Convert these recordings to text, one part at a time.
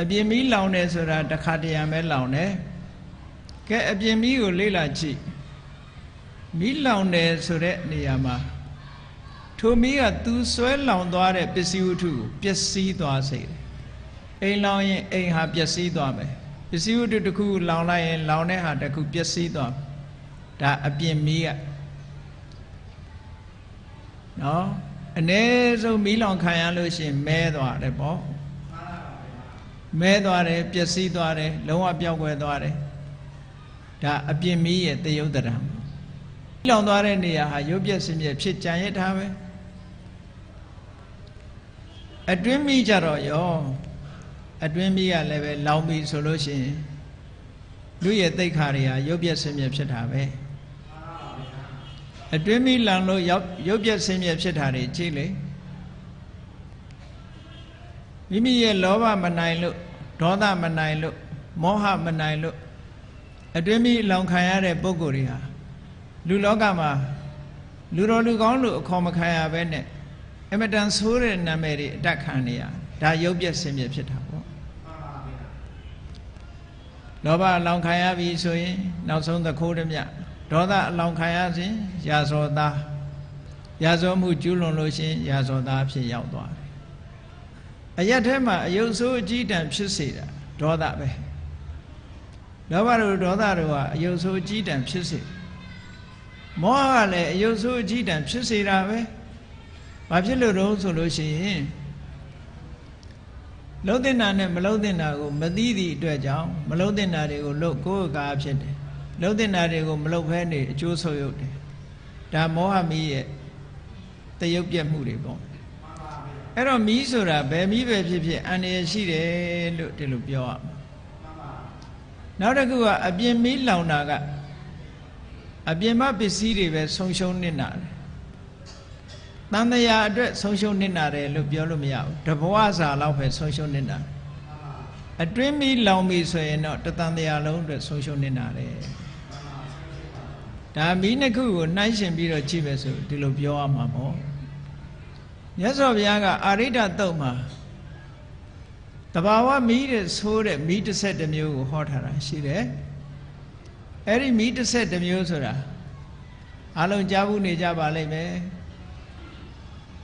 အပြင်မီးလောင်တယ်ဆိုတာတစ်ခါတရံပဲလောင်တယ်ကဲအပြင်မီးကိုလေ့လာကြည့်မီးလောင်တယ်ဆိုတဲ့နေရာမှာထိုမီးကသူဆွဲလောင်သွားတဲ့ပစ္စည်းဝတ္ထုကိုပျက်စီးသွားစေတယ်အိမ်လောင်ရင်အိမ်ဟာပျက်စီးသွားမယ်ပစ္စည်းဝတ္ထုတစ်ခုလောင်လိုက်ရင်လောင်တဲ့ဟာတစ်ခုပျက်စီးသွားဒါအပြင်မီးကနော်အ ਨੇ ဆုံးမီးလောင်ခံရလို့ရှိရင်မဲသွားတယ်ပေါ့ မဲသွားတယ်ပျက်စီးသွားတယ်လုံးဝပျောက်ကွယ်သွားတယ်ဒါအပြင်မီးရဲ့တယုတ်တရံမီးလောင်သွားတဲ့နေရာဟာရုပ်ပြက်စင်ပြက်ဖြစ်ကြံရထားပဲအတွင်းမီးကြတော့ရောအတွင်းမီးကလည်းပဲလောင်ပြီဆိုလို့ရှိရင်လူရဲ့တိတ်ခါတွေဟာရုပ်ပြက်စင်ပြက်ဖြစ်တာပဲအတွင်းမီးလောင်လို့ရောက်ရုပ်ပြက်စင်ပြက်ဖြစ်တာတွေကြည့်လေ မိမိရဲ့လောဘမနိုင်လို့ဒေါသမနိုင်လို့မောဟမနိုင်လို့အတွင်းမီးလောင်ခံရတဲ့ပုံကိုယ်တွေဟာလူလောကမှာလူတော်လူကောင်းလို့အခေါ်မခံရဘဲနဲ့အမတန်ဆိုးတဲ့နာမည်တွေအတက်ခံနေရဒါရုပ်ပြက်စင်ပြက်ဖြစ်တာပေါ့လောဘအလောင်ခံရပြီဆိုရင် နောက်ဆုံးသခိုးဓမြဒေါသအလောင်ခံရစဉ်ရာဇောသားရာဇောမှုကျူးလွန်လို့ရှိရင်ရာဇောသားဖြစ်ရောက်သွားတယ် အရက်ထဲမှာအယုတ်ဆိုးအကြီးတန်းဖြစ်စေတာဒေါသပဲလောဘတို့ဒေါသတို့ဟာအယုတ်ဆိုးအကြီးတန်းဖြစ်စေမောဟကလည်းအယုတ်ဆိုးအကြီးတန်းဖြစ်စေတာပဲဘာဖြစ်လို့တော့ဆိုလို့ရှိရင်လုံးတင်တာနဲ့မလုံးတင်တာကိုမသိသည့်အတွက်ကြောင့်မလုံးတင်တာတွေကိုလုတ်ကိုယ်ကားဖြစ်တယ်လုံးတင်တာတွေကိုမလုတ်ဖဲနေအကျိုးဆုပ်ယုတ်တယ်ဒါမောဟမီးရဲ့တယုတ်ပြက်မှုတွေပေါ့ အဲ့တော့မီးဆိုတာဘယ်မီးပဲဖြစ်ဖြစ်အန္တရာယ်ရှိတယ်လို့ဒီလိုပြောရမှာနောက်တစ်ခုကအပြင်မီးလောင်တာကအပြင်မပစ္စည်းတွေပဲဆုံးရှုံးနေတာတယ်တန်တရာအတွက်ဆုံးရှုံးနေတာတယ်လို့ပြောလို့မရဘူးတဘဝစာလောက်ပဲဆုံးရှုံးနေတာအတွင်းမီးလောင်ပြီဆိုရင်တော့တတန်တရာလုံးအတွက်ဆုံးရှုံးနေတာတယ်ဒါမီးနှစ်ခုကိုနှိုင်းရှင်ပြီးတော့ကြည့်ပဲဆိုဒီလိုပြောရမှာပေါ့ မြတ်စွာဘုရားကအာရိဒတုတ်မှာတဘာဝမီးတဲ့ဆိုးတဲ့မီးတစ်ဆက်တစ်မျိုးကိုဟောထားတာရှိတယ်အဲ့ဒီမီးတစ်ဆက်တစ်မျိုးဆိုတာအလုံးကြားဘူးနေကြပါလိမ့်မယ်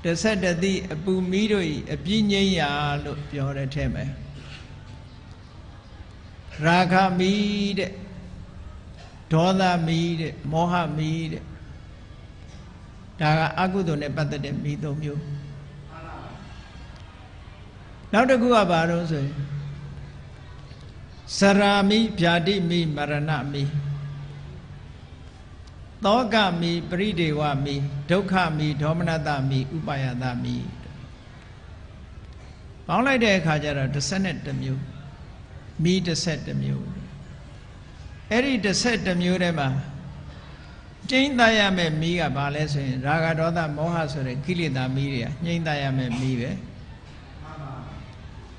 တစ်ဆက်တသိအပူမီးတို့ဤအပြင်းငိမ့်ရာလို့ပြောတဲ့ထဲမှာရာဂမီးတဲ့ဒေါသမီးတဲ့မောဟမီးတဲ့ဒါကအကုသိုလ်နဲ့ပတ်သက်တဲ့မီးသုံးမျိုး နောက်တစ်ခုကဘာလို့ဆိုရင်စရာမိဗျာတိမိမရဏမိသောကမိပရိဒေဝမိဒုက္ခမိဒေါမနတမိဥပါယတမိပေါင်းလိုက်တဲ့အခါကျတော့12မျိုးမိ12မျိုးအဲ့ဒီ12မျိုးထဲမှာကျိမ့်သားရမယ့်မိကဘာလဲဆိုရင် ရာဂဒေါသမောဟဆိုတဲ့ကိလေသာမိတွေကညှိမ့်သားရမယ့်မိပဲ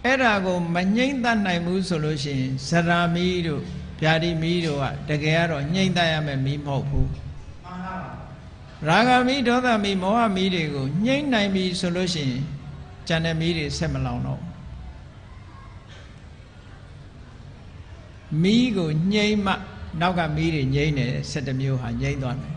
အဲ့ဒါကိုမငြိမ့်တတ်နိုင်ဘူးဆိုလို့ရှိရင်ဇရာမီးတို့ဗျာတိမီးတို့ကတကယ်ကတော့ငြိမ့်တတ်ရမယ်မီးမဟုတ်ဘူးရာဂမီးဒေါသမီးမောဟမီးတွေကိုငြိမ့်နိုင်ပြီဆိုလို့ရှိရင်ဉာဏ်နဲ့မီးတွေဆက်မလောင်တော့မီးကိုငြိမ့်မှနောက်ကမီးတွေငြိမ့်တယ်၁၇မျိုးဟာငြိမ့်သွားတယ်